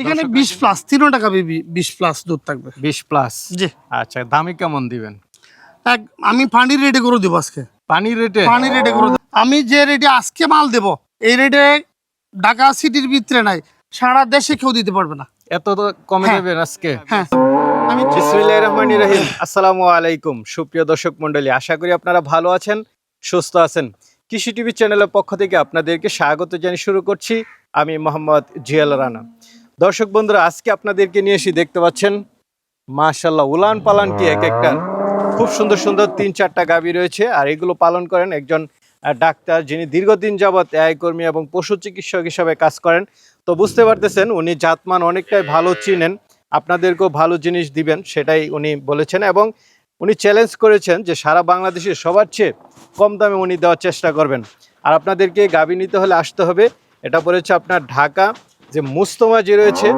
এখানে বিশ প্লাস তিনও টাকা বেবি বিশ প্লাস দুধ থাকবে। বিশ প্লাস জি। আচ্ছা দামি কেমন দিবেন? এক আমি পানি রেডি করে দেবো আজকে। পানি রেটে পানি রেডি করে দেবো। আমি যে রেটে আজকে মাল দেব এই রেটে ঢাকা সিটির ভিতরে নাই সারা দেশে কেউ দিতে পারবে না। এত তো কমে হ্যাঁ। দেবেন আজকে? হ্যাঁ। আমি বিসমিল্লাহির রহমানির রহিম। আসসালামু আলাইকুম। সুপ্রিয় দর্শক মণ্ডলী আশা করি আপনারা ভালো আছেন সুস্থ আছেন। কৃষি টিভি চ্যানেলের পক্ষ থেকে আপনাদেরকে স্বাগত জানিয়ে শুরু করছি। আমি মোহাম্মদ জিয়াল রানা। দর্শক বন্ধুরা, আজকে আপনাদেরকে নিয়ে এসে দেখতে পাচ্ছেন মাশাল্লাহ উলান পালানটি এক একটা? খুব সুন্দর সুন্দর তিন চারটা গাভী রয়েছে, আর এগুলো পালন করেন একজন ডাক্তার যিনি দীর্ঘদিন যাবৎ আয় কর্মী এবং পশু চিকিৎসক হিসাবে কাজ করেন। তো বুঝতে পারতেছেন, উনি জাতমান অনেকটাই ভালো চিনেন, আপনাদেরকেও ভালো জিনিস দিবেন, সেটাই উনি বলেছেন এবং উনি চ্যালেঞ্জ করেছেন যে সারা বাংলাদেশের সবার চেয়ে কম দামে উনি দেওয়ার চেষ্টা করবেন। আর আপনাদেরকে গাবি নিতে হলে আসতে হবে, এটা পড়েছে আপনার ঢাকা যে মুস্তমাজি রয়েছে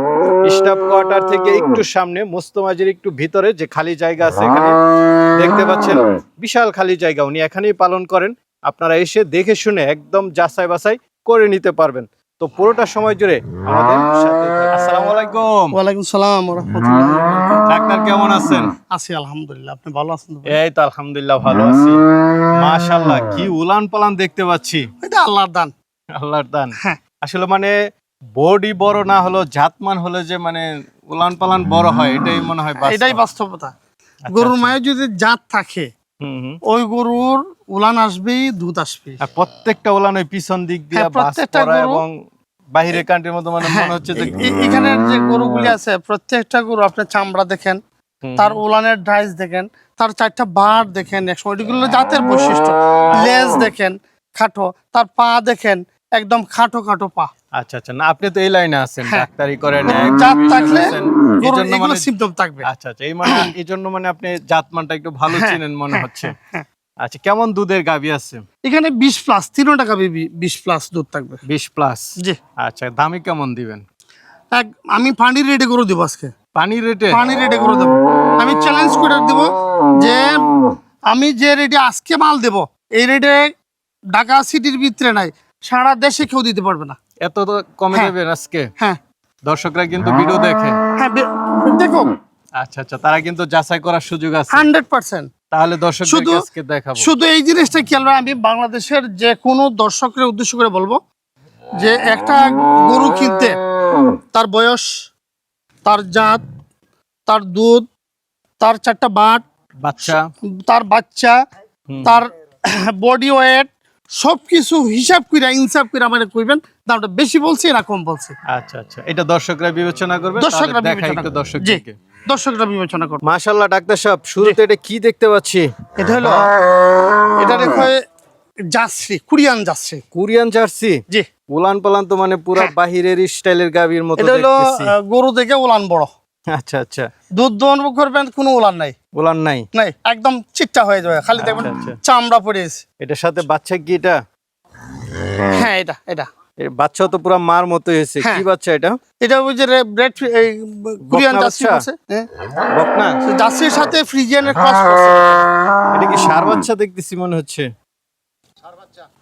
স্টাফ কোয়ার্টার থেকে একটু সামনে মুস্তমাজির একটু ভিতরে যে খালি জায়গা আছে এখানে দেখতে পাচ্ছেন বিশাল খালি জায়গা উনি এখানেই পালন করেন। আপনারা এসে দেখে শুনে একদম যাচাই বাছাই করে নিতে পারবেন। তো পুরোটা সময় জুড়ে আমাদের সাথে আসসালামু আলাইকুম। ওয়ালাইকুম সালাম রহমতুল্লাহ ডাক্তার কেমন আছেন? আছি আলহামদুলিল্লাহ আপনি ভালো আছেন এই তো আলহামদুলিল্লাহ ভালো আছি। মাশাআল্লাহ কি উলান পালান দেখতে পাচ্ছি। এটা আল্লাহর দান। আল্লাহর দান। হ্যাঁ। আসলে মানে বডি বড় না হলো জাতমান হলে যে মানে উলান পালান বড় হয় এটাই মনে হয় এটাই বাস্তবতা। আচ্ছা, গরুর আচ্ছা। মায়ের যদি জাত থাকে। ওই গরুর উলান আসবেই দুধ আসবে আর প্রত্যেকটা উলান ওই পিছন দিক দিয়ে হ্যাঁ, প্রত্যেকটা এবং বাহিরে কান্ট্রির মতো মানে হ্যাঁ, মনে হচ্ছে যে এ- এ- যে গরুগুলি আছে প্রত্যেকটা গরু আপনি চামড়া দেখেন তার উলানের ডাইস দেখেন তার চারটা বার দেখেন একসময় এগুলো জাতের বৈশিষ্ট্য। লেজ দেখেন খাটো তার পা দেখেন একদম খাটো খাটো পা। আচ্ছা আচ্ছা। না আপনি তো এই লাইনে আছেন হ্যাঁ। ডাক্তারি করেন গরুর জাত থাকলে এগুলো মানে সিমটম থাকবে। আচ্ছা আচ্ছা। এই মানে এই জন্য মানে আপনি জাতমানটা একটু ভালো হ্যাঁ, চিনেন মনে হ্যাঁ, হচ্ছে। হ্যাঁ। আচ্ছা কেমন দুধের গাভী আছে? এখানে বিশ প্লাস তিনও টাকা বেবি বিশ প্লাস দুধ থাকবে। বিশ প্লাস জি। আচ্ছা দামি কেমন দিবেন? এক আমি পানির রেটে করে দেবো আজকে। পানির রেটে পানির রেটে করে দেবো। আমি চ্যালেঞ্জ করে দেবো যে আমি যে রেটে আজকে মাল দেব এই রেটে ঢাকা সিটির ভিতরে নাই সারা দেশে কেউ দিতে পারবে না। এত তো কমে হ্যাঁ। দেবেন আজকে। হ্যাঁ। দর্শকরা কিন্তু ভিডিও দেখে। হ্যাঁ বে- দেখো আচ্ছা আচ্ছা তারা কিন্তু যাচাই করার সুযোগ আছে। Hundred percent. তাহলে দর্শকদের আজকে দেখাবো। শুধু এই জিনিসটা খেয়াল আমি বাংলাদেশের যে কোনো দর্শকের উদ্দেশ্য করে বলব যে একটা গরু কিনতে তার বয়স তার জাত তার দুধ তার চারটা বাট বাচ্চা। তার বাচ্চা তার বডি ওয়েট সব কিছু হিসাব করে ইনসাফ করে আমার কইবেন দামটা বেশি বলছি না কম বলছি। আচ্ছা আচ্ছা। এটা দর্শকরা বিবেচনা করবে দর্শকরা দেখাই একটু। জি দর্শকরা বিবেচনা করবে। মাশাআল্লাহ ডাক্তার সাহেব শুরুতে এটা কি দেখতে পাচ্ছি? এটা হলো এটা রেখে যাচ্ছি কুরিয়ান যাচ্ছে কোরিয়ান জার্সি? জি। উলান পালান তো মানে পুরো হ্যাঁ। বাহিরের স্টাইলের গাভীর মতো এটা হলো গরু থেকে উলান বড়। আচ্ছা আচ্ছা। দুধ দোহন করবেন কোনো উলান নাই। উলান নাই? নাই একদম চিটটা হয়ে যাবে খালি দেখবেন আচ্ছা, আচ্ছা। চামড়া পড়ে এটার সাথে বাচ্চা কি এটা? হ্যাঁ এটা এটা। এ বাচ্চাও তো পুরো মার মতো হয়েছে। হ্যাঁ। কি বাচ্চা এটা? এটা ওই যে ব্রেড কুরিয়ান জার্সি আছে হ্যাঁ। বকনা? জার্সির সাথে ফ্রিজিয়ানের ক্রস এটা কি সার বাচ্চা দেখতেছি মনে হচ্ছে?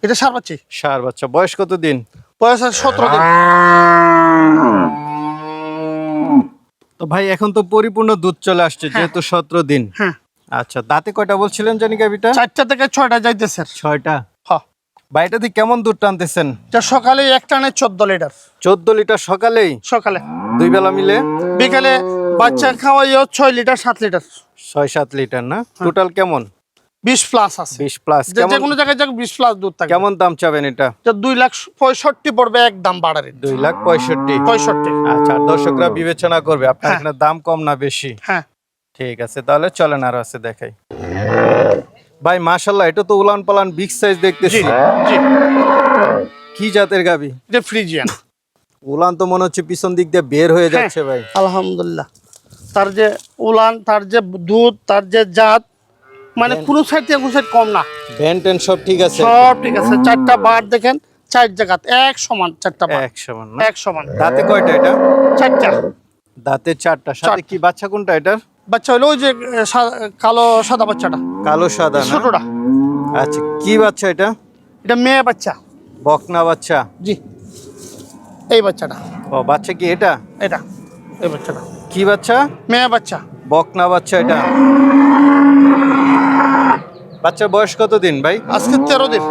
এটা সার পাচ্ছি সার বাচ্চা। বয়স কত দিন? বয়স আছে সতেরো দিন। তো ভাই এখন তো পরিপূর্ণ দুধ চলে আসছে যেহেতু সতেরো দিন। হ্যাঁ। আচ্ছা দাঁতে কয়টা বলছিলেন জানি কাবিটা চারটা থেকে ছয়টা যাইতেছে ছয়টা? হ্যাঁ বা এটা দিয়ে কেমন দুধ টানতেছেন? সকালে এক টানে চোদ্দ লিটার। চোদ্দ লিটার সকালেই? সকালে। দুই বেলা মিলে? বিকালে বাচ্চা খাওয়াইও ছয় লিটার সাত লিটার। ছয় সাত লিটার না? টোটাল কেমন? বিশ প্লাস আছে। বিশ প্লাস যে যে কোনো জায়গায় যাক বিশ প্লাস দুধ থাকে। কেমন দাম চাবেন এটা? তো দুই লাখ পঁয়ষট্টি পড়বে এক বাড়ারে দুই লাখ পঁয়ষট্টি। পঁয়ষট্টি। আচ্ছা দর্শকরা বিবেচনা করবে আপনার হ্যাঁ। এখানে দাম কম না বেশি? হ্যাঁ। ঠিক আছে তাহলে চলেন আরও আছে দেখাই। ভাই এটা তো উলান পালান বিগ সাইজ দেখতেছি। জি। কি জাতের গাবি? এটা ফ্রিজিয়ান। উলান তো মনে হচ্ছে পিছন দিক দিয়ে বের হয়ে হ্যাঁ। যাচ্ছে ভাই। আলহামদুলিল্লাহ। তার যে উলান তার যে দুধ তার যে জাত মানে কোনো সাইড থেকে কোনো সাইড কম না। ভ্যান সব ঠিক আছে? সব ঠিক আছে। চারটা বার দেখেন চার জায়গা এক সমান চারটা বার। এক সমান না? এক সমান। দাঁতে কয়টা এটা? চারটা। দাঁতে চারটা। সাথে কি বাচ্চা কোনটা এটার? বাচ্চা হলো ওই যে কালো সাদা বাচ্চাটা। কালো সাদা না? ছোটটা। আচ্ছা কি বাচ্চা এটা? এটা মেয়ে বাচ্চা। বকনা বাচ্চা? জি। এই বাচ্চাটা। ও বাচ্চা কি এটা? এটা এই বাচ্চাটা। কি বাচ্চা? মেয়ে বাচ্চা। বকনা বাচ্চা এটা? বাচ্চার বয়স কত দিন ভাই? আজকে তেরো দিন।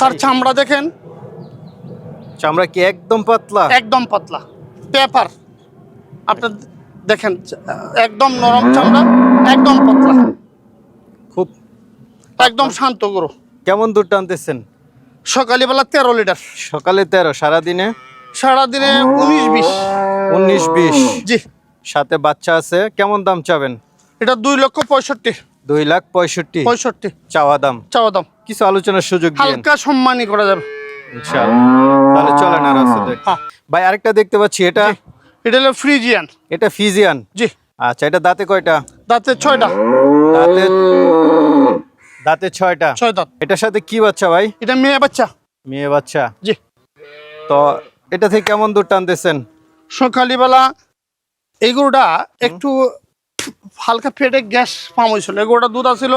তার চামড়া দেখেন। চামড়া কি একদম পাতলা? একদম পাতলা। পেপার। আপনার দেখেন একদম নরম চামড়া একদম পাতলা। খুব একদম শান্ত গরু। কেমন দুধ টানতেছেন? সকালবেলা তেরো লিটার। সকালে তেরো সারাদিনে? সারাদিনে উনিশ বিশ। উনিশ বিশ। জি। সাথে বাচ্চা আছে কেমন দাম চাবেন? এটা দুই লক্ষ পঁয়ষট্টি। দুই লাখ পঁয়ষট্টি পঁয়ষট্টি। চাওয়া দাম। চাওয়া দাম। কিছু আলোচনার সুযোগ হালকা সম্মানই করা যাবে। ইনশাআল্লাহ। তাহলে চলেন আর আসলে ভাই আরেকটা দেখতে পাচ্ছি এটা? এটা হলো ফ্রিজিয়ান। এটা ফিজিয়ান জি। আচ্ছা এটা দাঁতে কয়টা? দাঁতে ছয়টা। দাঁতে দাঁতে ছয়টা। ছয় দাঁত। এটার সাথে কি বাচ্চা ভাই? এটা মেয়ে বাচ্চা। মেয়ে বাচ্চা। জি। তো এটা থেকে কেমন দুধ টানতেছেন? সকালবেলা এই গরুটা একটু হালকা পেটে গ্যাস পাম হয়েছিল। এই গরুটা দুধ আছিল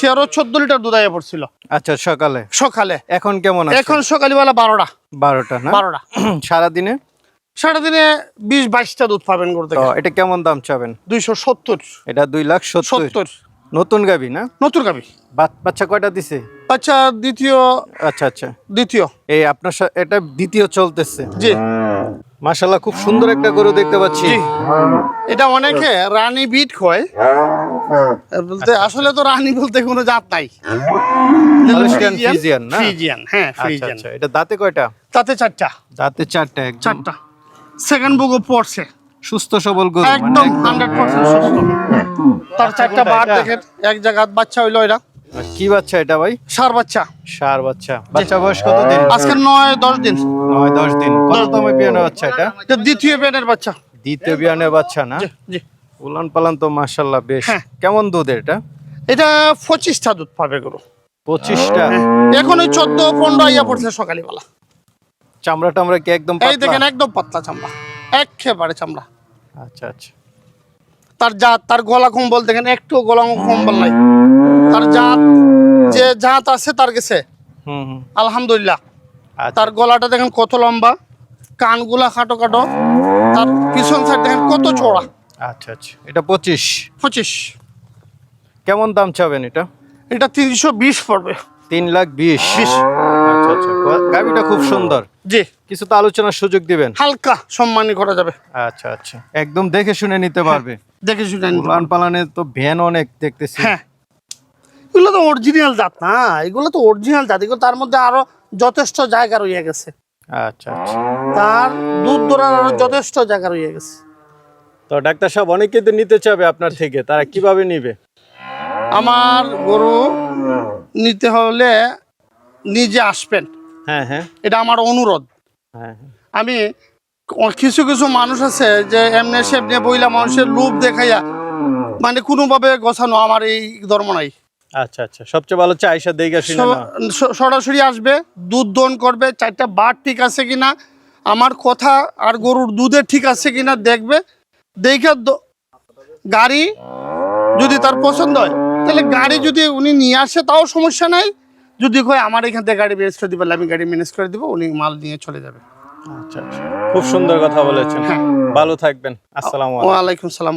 তেরো চোদ্দ লিটার দুধ আইয়া পড়ছিল। আচ্ছা সকালে? সকালে। এখন কেমন এখন সকালবেলা বারোটা। বারোটা না? বারোটা। সারাদিনে? সারাদিনে বিশ বাইশটা দুধ পাবেন গরু তো থেকে এটা কেমন দাম চাবেন? দুইশো সত্তর। এটা দুই লাখ সত্তর। নতুন গাবি না? নতুন গাবি। বাচ্চা কয়টা দিছে? আচ্ছা দ্বিতীয় আচ্ছা আচ্ছা। দ্বিতীয়। এই আপনার এটা দ্বিতীয় চলতেছে। জি। মাশাল্লাহ খুব সুন্দর একটা গরু দেখতে পাচ্ছি। এটা অনেকে রানী বিট কয়। বলতে আসলে তো রানী বলতে কোনো জাত নাই। Friesian, না? ফ্রিজিয়ান হ্যাঁ আচ্ছা ফ্রিজিয়ান আচ্ছা এটা দাঁতে কয়টা? তাতে চারটা। দাঁতে চারটা একদম। চারটা। সেকেন্ড বুকও পড়ছে সুস্থ সবল গরু মানে একদম হান্ড্রেড পার্সেন্ট সুস্থ। তার চারটা বার দেখেন এক জায়গার বাচ্চা হইল এরা কি বাচ্চা এটা ভাই? সার বাচ্চা। সার বাচ্চা। বাচ্চা বয়স কত দিন আজকে নয় দশ দিন। নয় দশ দিন। কততম বিয়ানের বাচ্চা এটা? এটা দ্বিতীয় পেনের বাচ্চা। দ্বিতীয় বিয়ানের বাচ্চা না? জি উলান পালান তো মাশাল্লাহ বেশ। হ্যাঁ। কেমন দুধ এটা? এটা পঁচিশটা দুধ পাবে গরু। পঁচিশটা? এখন ওই চোদ্দ পনেরো আইয়া পড়ছে সকালবেলা। চামড়া টামড়া কি একদম এই? দেখেন একদম পাতলা চামড়া। একেবারে চামড়া। আচ্ছা আচ্ছা। তার জাত তার গলা কম্বল দেখেন একটু গলা কম্বল নাই। তার জাত যে জাত আছে তার হুম আলহামদুলিল্লাহ। আচ্ছা। তার গলাটা দেখেন কত লম্বা কানগুলা খাটো খাটো। তার পিছন সাইড দেখেন কত চড়া আচ্ছা আচ্ছা। এটা পঁচিশ। পঁচিশ। কেমন দাম চাবেন এটা? এটা তিনশো বিশ পড়বে। তিন লাখ বিশ। বিশ আচ্ছা। আচ্ছা গাড়িটা খুব সুন্দর। জি। কিছু তো আলোচনার সুযোগ দিবেন। হালকা সম্মানী করা যাবে। আচ্ছা আচ্ছা। একদম দেখে শুনে নিতে পারবে। দেখে শুনে উলান পালানে তো ভ্যান অনেক দেখতেছি। হ্যাঁ। এগুলো তো অরিজিনাল জাত না এগুলো তো অরিজিনাল জাত এগুলো তার মধ্যে আরও যথেষ্ট জায়গা রয়ে গেছে। আচ্ছা আচ্ছা। তার দুধ দৌড়ার আরও যথেষ্ট জায়গা রয়ে গেছে। তো ডাক্তার সাহেব অনেকে তো নিতে চাবে আপনার থেকে তারা কীভাবে নিবে? আমার গরু নিতে হলে নিজে আসবেন। হ্যাঁ হ্যাঁ। এটা আমার অনুরোধ। হ্যাঁ হ্যাঁ। আমি কিছু কিছু মানুষ আছে যে এমনি সেমনি বইলা মানুষের লোভ দেখাইয়া মানে কোনোভাবে গোছানো আমার এই ধর্ম নাই। আচ্ছা আচ্ছা। সবচেয়ে ভালো আয়সা দেখে সরাসরি আসবে দুধ দন করবে চারটা বার ঠিক আছে কিনা আমার কথা আর গরুর দুধের ঠিক আছে কিনা দেখবে দেখে গাড়ি যদি তার পছন্দ হয় তাহলে গাড়ি যদি উনি নিয়ে আসে তাও সমস্যা নাই যদি কয় আমার এখান থেকে গাড়ি ম্যানেজ করে দিবে আমি গাড়ি ম্যানেজ করে দিব উনি মাল নিয়ে চলে যাবে। আচ্ছা আচ্ছা। খুব সুন্দর কথা বলেছেন। ভালো থাকবেন। আসসালাম আলাইকুম। সালাম।